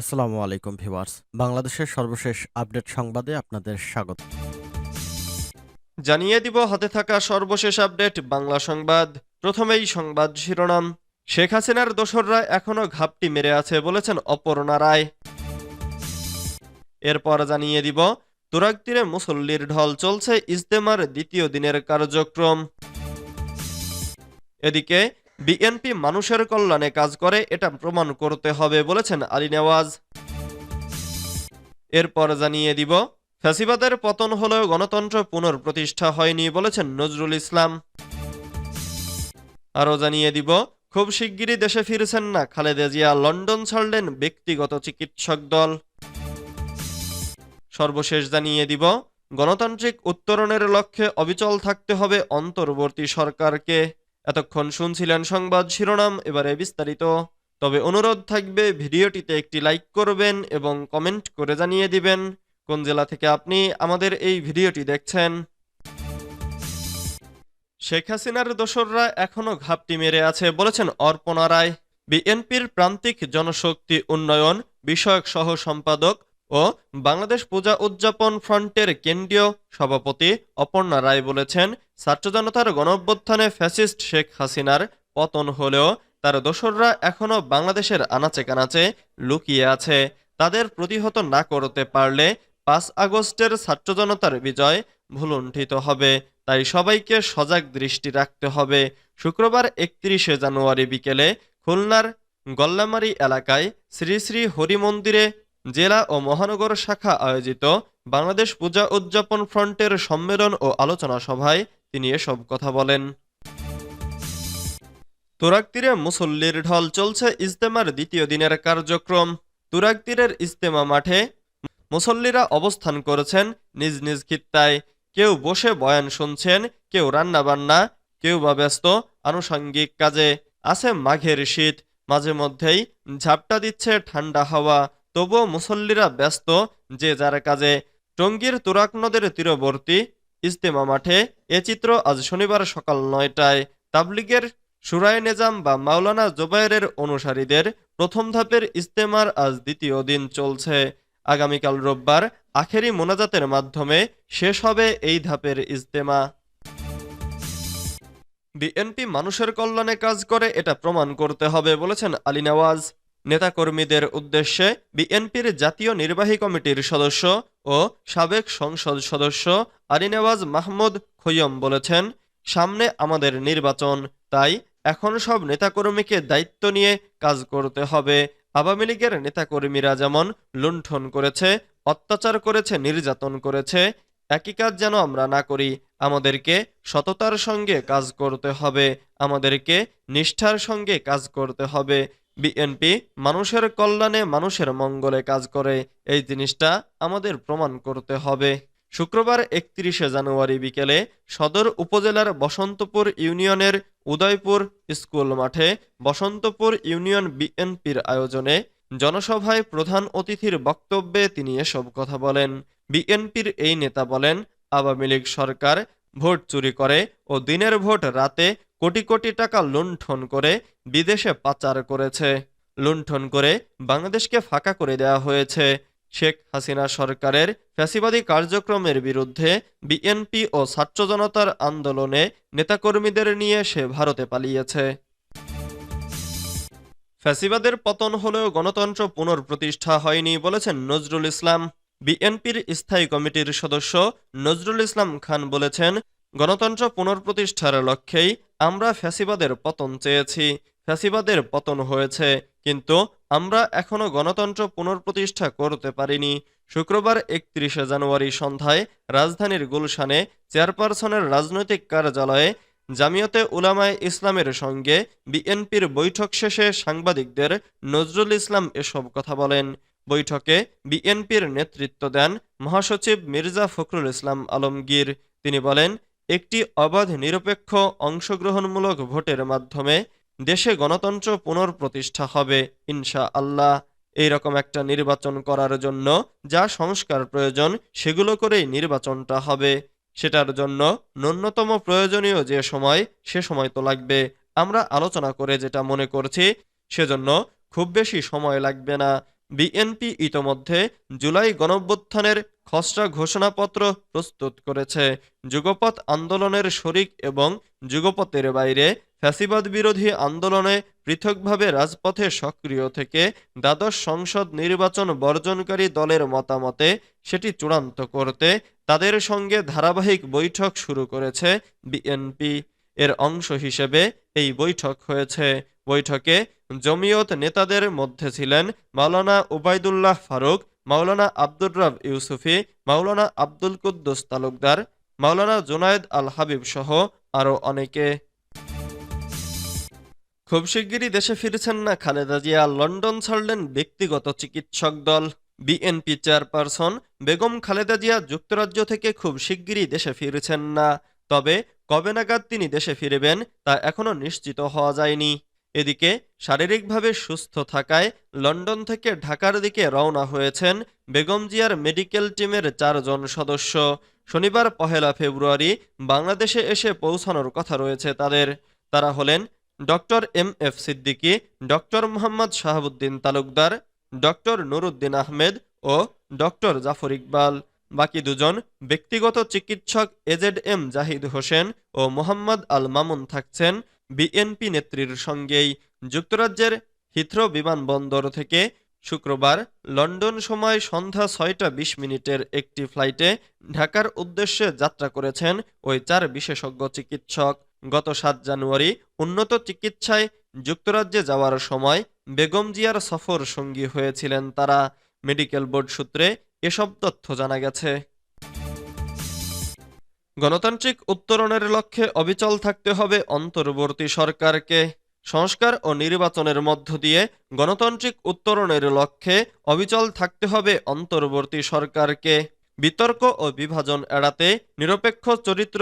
আসসালামু আলাইকুম ভিউয়ার্স। বাংলাদেশের সর্বশেষ আপডেট সংবাদে আপনাদের স্বাগত। জানিয়ে দিব, হাতে থাকা সর্বশেষ আপডেট, বাংলা সংবাদ। প্রথমেই সংবাদ শিরোনাম। শেখ হাসিনার দোসররা এখনও ঘাপটি মেরে আছে বলেছেন অপর্ণা রায়। এরপর জানিয়ে দিব, তুরাগ তীরে মুসল্লির ঢল চলছে ইজতেমার দ্বিতীয় দিনের কার্যক্রম। এদিকে বিএনপি মানুষের কল্যাণে কাজ করে, এটা প্রমাণ করতে হবে বলেছেন আলী নেওয়াজ। এরপর জানিয়ে দিব, ফ্যাসিবাদের পতন হলেও গণতন্ত্র পুনঃপ্রতিষ্ঠা হয়নি বলেছেন নজরুল ইসলাম। আরও জানিয়ে দিব, খুব শিগগিরই দেশে ফিরছেন না খালেদা জিয়া, লন্ডন ছাড়লেন ব্যক্তিগত চিকিৎসক দল। সর্বশেষ জানিয়ে দিব, গণতান্ত্রিক উত্তরণের লক্ষ্যে অবিচল থাকতে হবে অন্তর্বর্তী সরকারকে। এতক্ষণ শুনছিলেন সংবাদ শিরোনাম, এবারে বিস্তারিত। তবে অনুরোধ থাকবে, ভিডিওটিতে একটি লাইক করবেন এবং কমেন্ট করে জানিয়ে দিবেন কোন জেলা থেকে আপনি আমাদের এই ভিডিওটি দেখছেন। শেখ হাসিনার দোসররা এখনও ঘাপটি মেরে আছে বলেছেন অর্পণা রায় বিএনপির প্রান্তিক জনশক্তি উন্নয়ন বিষয়ক সহ সম্পাদক ও বাংলাদেশ পূজা উদযাপন ফ্রন্টের কেন্দ্রীয় সভাপতি অপর্ণা রায় বলেছেন ছাত্র জনতার গণঅভ্যুত্থানে ফ্যাসিস্ট শেখ হাসিনার পতন হলেও তার দোসররা এখনও বাংলাদেশের আনাচে কানাচে লুকিয়ে আছে। তাদের প্রতিহত না করতে পারলে পাঁচ আগস্টের ছাত্র জনতার বিজয় ভুলুণ্ঠিত হবে। তাই সবাইকে সজাগ দৃষ্টি রাখতে হবে। শুক্রবার একত্রিশে জানুয়ারি বিকেলে খুলনার গল্লামারি এলাকায় শ্রী শ্রী হরিমন্দিরে জেলা ও মহানগর শাখা আয়োজিত বাংলাদেশ পূজা উদযাপন ফ্রন্টের সম্মেলন ও আলোচনা সভায় তিনি এসব কথা বলেন। তুরাগ তীরে মুসল্লির ঢল চলছে ইজতেমার দ্বিতীয় দিনের কার্যক্রম। তুরাগ তীরের ইজতেমা মাঠে মুসল্লিরা অবস্থান করেছেন নিজ নিজ খিত্তায়। কেউ বসে বয়ান শুনছেন, কেউ রান্না বান্না কেউ বা ব্যস্ত আনুষঙ্গিক কাজে। আছে মাঘের শীত, মাঝে মধ্যেই ঝাপটা দিচ্ছে ঠান্ডা হাওয়া। তবুও মুসল্লিরা ব্যস্ত যে যার কাজে। টঙ্গীর তুরাক নদের তীরবর্তী ইজতেমা মাঠে এ চিত্র আজ শনিবার সকাল নয়টায়। তাবলিগের সুরায় নেজাম বা মাওলানা জোবায়েরের অনুসারীদের প্রথম ধাপের ইজতেমার আজ দ্বিতীয় দিন চলছে। আগামীকাল রোববার আখেরি মোনাজাতের মাধ্যমে শেষ হবে এই ধাপের ইজতেমা। বিএনপি মানুষের কল্যাণে কাজ করে এটা প্রমাণ করতে হবে বলেছেন আলী নওয়াজ। নেতাকর্মীদের উদ্দেশ্যে বিএনপির জাতীয় নির্বাহী কমিটির সদস্য ও সাবেক সংসদ সদস্য আলী নওয়াজ মাহমুদ খৈয়ম বলেছেন, সামনে আমাদের নির্বাচন, তাই এখন সব নেতাকর্মীকে দায়িত্ব নিয়ে কাজ করতে হবে। আওয়ামী লীগের নেতাকর্মীরা যেমন লুণ্ঠন করেছে, অত্যাচার করেছে, নির্যাতন করেছে, একই কাজ যেন আমরা না করি। আমাদেরকে সততার সঙ্গে কাজ করতে হবে, আমাদেরকে নিষ্ঠার সঙ্গে কাজ করতে হবে। বিএনপি মানুষের কল্যাণে মানুষের মঙ্গলে কাজ করে, এই জিনিসটা আমাদের প্রমাণ করতে হবে। শুক্রবার একত্রিশে জানুয়ারি বিকেলে সদর উপজেলার বসন্তপুর ইউনিয়নের উদয়পুর স্কুল মাঠে বসন্তপুর ইউনিয়ন বিএনপির আয়োজনে জনসভায় প্রধান অতিথির বক্তব্যে তিনি এসব কথা বলেন। বিএনপির এই নেতা বলেন, আওয়ামী লীগ সরকার ভোট চুরি করে ও দিনের ভোট রাতে কোটি কোটি টাকা লুণ্ঠন করে বিদেশে পাচার করেছে। লুণ্ঠন করে বাংলাদেশকে ফাঁকা করে দেওয়া হয়েছে। শেখ হাসিনা সরকারের ফ্যাসিবাদী কার্যক্রমের বিরুদ্ধে বিএনপি ও ছাত্র জনতার আন্দোলনে নেতাকর্মীদের নিয়ে সে ভারতে পালিয়েছে। ফ্যাসিবাদের পতন হলেও গণতন্ত্র পুনঃপ্রতিষ্ঠা হয়নি বলেছেন নজরুল ইসলাম। বিএনপির স্থায়ী কমিটির সদস্য নজরুল ইসলাম খান বলেছেন, গণতন্ত্র পুনঃপ্রতিষ্ঠার লক্ষ্যেই আমরা ফ্যাসিবাদের পতন চেয়েছি। ফ্যাসিবাদের পতন হয়েছে। কিন্তু আমরা এখনও গণতন্ত্র পুনঃপ্রতিষ্ঠা করতে পারিনি। শুক্রবার একত্রিশে জানুয়ারি সন্ধ্যায় রাজধানীর গুলশানে চেয়ারপারসনের রাজনৈতিক কার্যালয়ে জামিয়তে উলামায়ে ইসলামের সঙ্গে বিএনপির বৈঠক শেষে সাংবাদিকদের নজরুল ইসলাম এসব কথা বলেন। বৈঠকে বিএনপির নেতৃত্ব দেন মহাসচিব মির্জা ফখরুল ইসলাম আলমগীর। তিনি বলেন, একটি অবাধ নিরপেক্ষ অংশগ্রহণমূলক ভোটের মাধ্যমে দেশে গণতন্ত্র পুনঃপ্রতিষ্ঠা হবে ইনশা আল্লাহ এইরকম একটা নির্বাচন করার জন্য যা সংস্কার প্রয়োজন, সেগুলো করেই নির্বাচনটা হবে। সেটার জন্য ন্যূনতম প্রয়োজনীয় যে সময়, সে সময় তো লাগবে। আমরা আলোচনা করে যেটা মনে করছি, সেজন্য খুব বেশি সময় লাগবে না। বিএনপি ইতোমধ্যে জুলাই গণভ্যুত্থানের খসড়া ঘোষণাপত্র প্রস্তুত করেছে। যুগপৎ আন্দোলনের শরিক এবং যুগপথের বাইরে ফ্যাসিবাদ বিরোধী আন্দোলনে পৃথকভাবে রাজপথে সক্রিয় থেকে দ্বাদশ সংসদ নির্বাচন বর্জনকারী দলের মতামতে সেটি চূড়ান্ত করতে তাদের সঙ্গে ধারাবাহিক বৈঠক শুরু করেছে বিএনপি। এর অংশ হিসেবে এই বৈঠক হয়েছে। বৈঠকে জমিয়ত নেতাদের মধ্যে ছিলেন মাওলানা উবাইদুল্লাহ ফারুক, মাওলানা আব্দুর রব ইউসুফি, মাওলানা আব্দুল কুদ্দুস তালুকদার, মাওলানা জুনায়েদ আল হাবিব সহ আরও অনেকে। খুব শিগগিরই দেশে ফিরছেন না খালেদা জিয়া, লন্ডন ছাড়লেন ব্যক্তিগত চিকিৎসক দল। বিএনপি চেয়ারপারসন বেগম খালেদা জিয়া যুক্তরাজ্য থেকে খুব শিগগিরই দেশে ফিরছেন না। তবে কবে নাগাদ তিনি দেশে ফিরবেন তা এখনও নিশ্চিত হওয়া যায়নি। এদিকে শারীরিকভাবে সুস্থ থাকায় লন্ডন থেকে ঢাকার দিকে রওনা হয়েছেন বেগম জিয়ার মেডিকেল টিমের চারজন সদস্য। শনিবার পহেলা ফেব্রুয়ারি বাংলাদেশে এসে পৌঁছানোর কথা রয়েছে তাদের। তারা হলেন doctor M F Siddiqui, doctor Mohammad Shahabuddin Talukdar, doctor Nuruddin Ahmed ও ডক্টর জাফর ইকবাল। বাকি দুজন ব্যক্তিগত চিকিৎসক এজেড এম জাহিদ হোসেন ও মোহাম্মদ আল মামুন থাকছেন। বিএনপি নেত্রীর সঙ্গেই যুক্তরাজ্যের হিথ্রো বিমানবন্দর থেকে শুক্রবার লন্ডন সময় সন্ধ্যা ছয়টা বিশ মিনিটের একটি ফ্লাইটে ঢাকার উদ্দেশ্যে যাত্রা করেছেন ওই চার বিশেষজ্ঞ চিকিৎসক। গত সাত জানুয়ারি উন্নত চিকিৎসায় যুক্তরাজ্যে যাওয়ার সময় বেগম জিয়ার সফর সঙ্গী হয়েছিলেন তারা। মেডিকেল বোর্ড সূত্রে এসব তথ্য জানা গেছে। গণতান্ত্রিক উত্তরণের লক্ষ্যে অবিচল থাকতে হবে অন্তর্বর্তী সরকারকে। সংস্কার ও নির্বাচনের মধ্য দিয়ে গণতান্ত্রিক উত্তরণের লক্ষ্যে অবিচল থাকতে হবে অন্তর্বর্তী সরকারকে। বিতর্ক ও বিভাজন এড়াতে নিরপেক্ষ চরিত্র,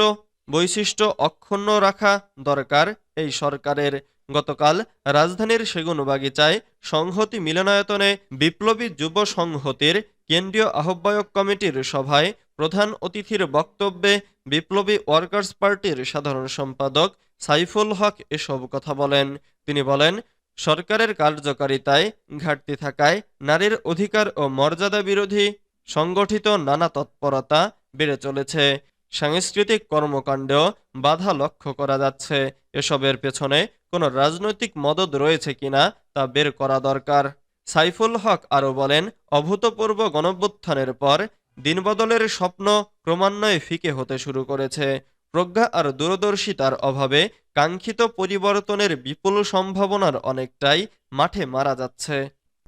বৈশিষ্ট্য অক্ষুণ্ণ রাখা দরকার এই সরকারের। গতকাল রাজধানীর সেগুনবাগিচায় সংহতি মিলনায়তনে বিপ্লবী যুব সংহতির কেন্দ্রীয় আহ্বায়ক কমিটির সভায় প্রধান অতিথির বক্তব্যে বিপ্লবী ওয়ার্কার্স পার্টির সাধারণ সম্পাদক সাইফুল হক এসব কথা বলেন। তিনি বলেন, সরকারের কার্যকারিতায় ঘাটতি থাকায় নারীর অধিকার ও মর্যাদা বিরোধী সংগঠিত নানা তৎপরতা বেড়ে চলেছে। সাংস্কৃতিক কর্মকাণ্ডেও বাধা লক্ষ্য করা যাচ্ছে। এসবের পেছনে কোনো রাজনৈতিক মদদ রয়েছে কিনা তা বের করা দরকার। সাইফুল হক আরও বলেন, অভূতপূর্ব গণভ্যুত্থানের পর দিনবদলের স্বপ্ন ক্রমান্বয়ে ফিকে হতে শুরু করেছে। প্রজ্ঞা আর দূরদর্শিতার অভাবে কাঙ্ক্ষিত পরিবর্তনের বিপুল সম্ভাবনার অনেকটাই মাঠে মারা যাচ্ছে।